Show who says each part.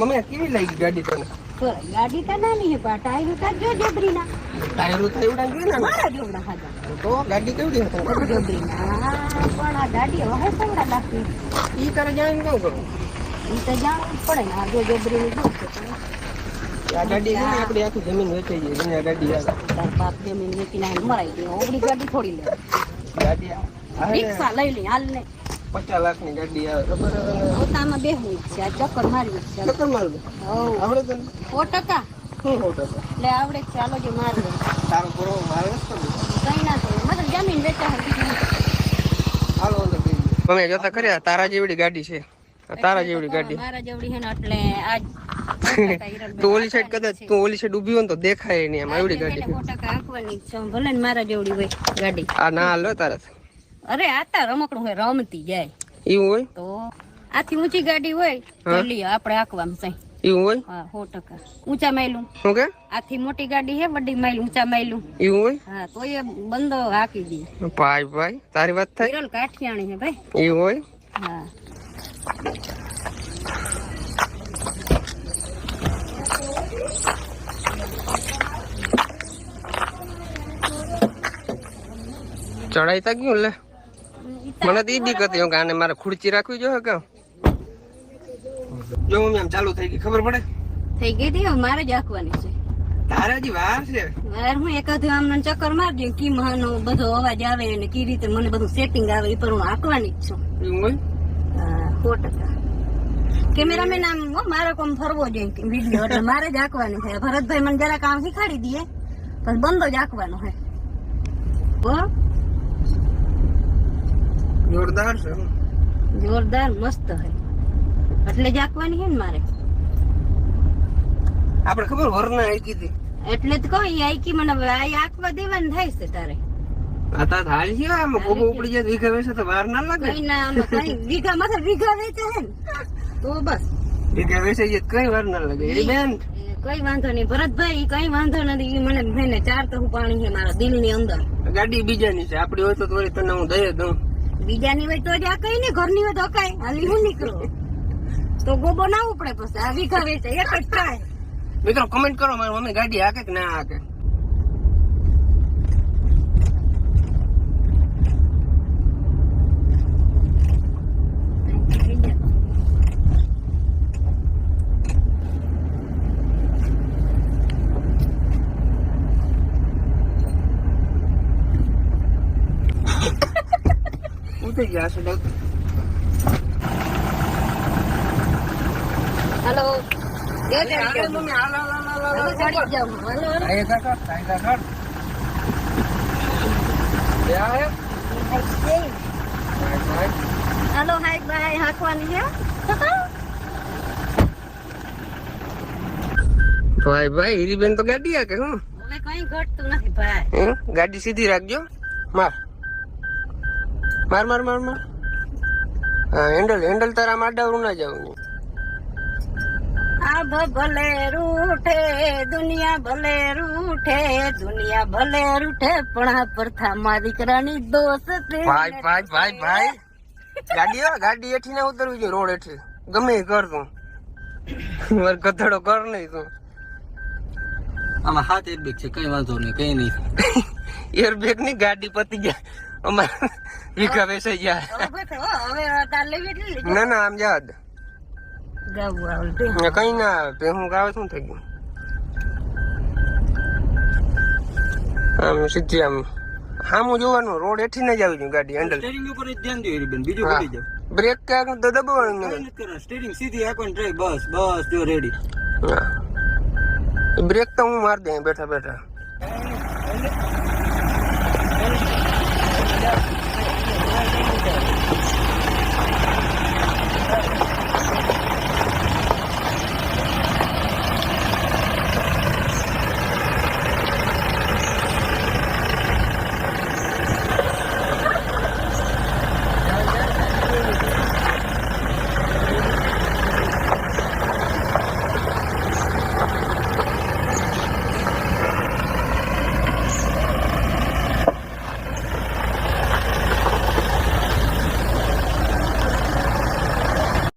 Speaker 1: Mummy કેવી લાગી ગાડી તને?
Speaker 2: ગાડી તો નાની હે પણ ટાયર ઉતાર જો જબરીના
Speaker 1: ટાયર ઉતાર ઉડા ગયો ને
Speaker 2: મારા જોડા હાજા
Speaker 1: તો ગાડી કેવડી હતી?
Speaker 2: બહુ જબરીના પણ આ ગાડી હવે કેવડા લાગતી
Speaker 1: ઈ તારે જાણ કેવું કરું
Speaker 2: ઈ તો જાણ પડે ને આ જો જબરીની જો
Speaker 1: આ ગાડી ને આપણી આખી જમીન વેચાઈ ગઈ ગાડી આવે
Speaker 2: તાર બાપ જમીન વેચીને મરાઈ ગયો. ઓગળી ગાડી થોડી લે.
Speaker 1: ગાડી
Speaker 2: રિક્ષા લઈ લે હાલ ને.
Speaker 1: પચાસ લાખની ગાડી આવે. ખબર
Speaker 2: પોતામાં છે આ ચક્કર મારવી છે.
Speaker 1: ચક્કર મારું?
Speaker 2: હવ
Speaker 1: આવડે તને?
Speaker 2: સો ટકા
Speaker 1: શું ખોટો છે?
Speaker 2: એટલે આવડે ચાલો જો મારવું
Speaker 1: તારો પૂરો મારે જ કરવું
Speaker 2: કઈ ના થયું. મતલબ જમીન વેચા
Speaker 1: હાલો મમ્મી જોતા ખરી તારા જેવડી ગાડી છે. તારા જેવડી ગાડી.
Speaker 2: મારા જેવડી છે ને એટલે આજ
Speaker 1: તું ઓલી સાઈડ કદાચ તું ઓલી સાઈડ ઊભી હોય તો દેખાય નહીં એમ એવડી ગાડી
Speaker 2: ભલે મારા જેવડી હોય ગાડી.
Speaker 1: આ ના હાલો તારા.
Speaker 2: અરે આતા રમકડું હોય રમતી જાય.
Speaker 1: એવું હોય?
Speaker 2: તો આથી ઊંચી ગાડી હોય તો આપણે આંકવાનું સહી
Speaker 1: એવું હોય?
Speaker 2: હા સો ટકા. ઊંચા માયલું.
Speaker 1: શું કે?
Speaker 2: આથી મોટી ગાડી હે વડી માયલું ઊંચા માયલું.
Speaker 1: એવું હોય?
Speaker 2: હા તો એ બંધો હાકી દે.
Speaker 1: ભાઈ ભાઈ તારી વાત થઈ
Speaker 2: વિરલ કાઠિયાણી હે ભાઈ.
Speaker 1: એવું હોય?
Speaker 2: હા.
Speaker 1: ચડાઈ તા ગયું લે? મને તો ઈ દીકત હતી આને મારે ખુરચી રાખવી જોઈએ કે? જો મમ્મી આમ ચાલુ થઈ ગઈ ખબર પડે?
Speaker 2: થઈ ગઈ હતી મારે જ આંકવાની છે.
Speaker 1: તારે હજી વાર છે?
Speaker 2: વાર હું એકાદ આમ ચક્કર મારજો કી મહાનો બધો અવાજ આવે અને કી રીતે મને બધું સેટિંગ આવે એ પર હું આંકવાની જ છું.
Speaker 1: એવું
Speaker 2: સો ટકા. કેમેરામેન આમ મારે કોમ ફરવો જોઈએ વીડિયો એટલે મારે જ આંકવાનું છે. ભરતભાઈ મને જરા કામ શીખાડી દે પણ બંધો જ આંકવાનો હે હો.
Speaker 1: જોરદાર છે.
Speaker 2: જોરદાર મસ્ત છે. એટલે જાકવાની હે છે ને મારે?
Speaker 1: આપણે ખબર વરના આકી હતી.
Speaker 2: એટલે તો કહું ઈ આઈકી મને આ આંકવા દેવાનું થાય છે તારે.
Speaker 1: આ તાર હાલ છે આમ ગોબો ઉપડી જાય વીઘા વેસે તો વાર ના લાગે.
Speaker 2: કઈ ના આમ કઈ વીઘા માથે વીઘા વેચે હે તો બસ.
Speaker 1: વીઘા વેચે જાય કઈ વાર ના લાગે. એ બેન.
Speaker 2: કઈ વાંધો નહીં. ભરતભાઈ કઈ વાંધો નથી. ઈ મને મને ચાર તો પાણી છે મારા દિલની અંદર.
Speaker 1: ગાડી બીજાની છે. આપડી હોય તો તને હું દઈ દઉં.
Speaker 2: બીજાની હોય તો જ આ કઈ ને ઘરની હોય તો કઈ. હાલી હું નીકળો? તો ગોબો ના ઉપડે પછી. આ વીઘા વેચે એક જ થાય.
Speaker 1: મિત્રો કમેન્ટ કરો. મારી મમ્મી ગાડી હાકે કે ના હાકે ઉતરી ગયા છે ડોક્ટર.
Speaker 2: હાલો
Speaker 1: હાલે, હાલે, મમ્મી, હાલ, હાલ, હાલ, હાલ, હાલ, હાલ.
Speaker 2: ચડી જાઉં હાલો હાલો.
Speaker 1: કાયદા કર, કાયદા કર. યા હે? ભાઈ, ભાઈ.
Speaker 2: હાલો હાય બાય હાંકવાની છે
Speaker 1: ભાઈ ભાઈ હીરીબેન તો ગાડી હાકે હું
Speaker 2: હવે કઈ ઘટતું નથી ભાઈ?
Speaker 1: ગાડી સીધી રાખજો માર માર માર માર માર. હા હેન્ડલ હેન્ડલ તારા માડાવરું ના જાવ
Speaker 2: આભ ભલે રૂઠે દુનિયા ભલે રૂઠે દુનિયા ભલે રૂઠે પણ આ પ્રથા દીકરાની દોસ્તી
Speaker 1: ભાઈ ભાઈ ભાઈ ભાઈ. ગાડી ગાડી હેઠી ના ઉતરવી જોઈએ રોડ એઠી ગમે એ કર તું. મારે કથડો કર નહીં તું.
Speaker 3: આમાં હાથ એરબેગ છે કઈ વાંધો નહીં કઈ નહીં.
Speaker 1: એરબેગની ગાડી પતી ગયા અમારે વીઘા વેસાઈ ગયા
Speaker 2: હવે તાર લેવી એટલી
Speaker 1: ના ના આમ યાદ. કઈ ના આવે. હું ગાવે શું થઈ ગયું? આમ સીધી આમ હામું જોવાનું રોડ હેઠી ને જ આવી ગાડી હેન્ડલ
Speaker 3: સ્ટેરિંગ ઉપર જ ધ્યાન દો બેન બીજું. ભૂલી જાવ.
Speaker 1: બ્રેક ક્યાંક તો દબાવવાનું
Speaker 3: કઈ સ્ટેરિંગ સીધી આંખો ટ્રાય બસ બસ જો રેડી
Speaker 1: બ્રેક તો હું માર દે બેઠા બેઠા.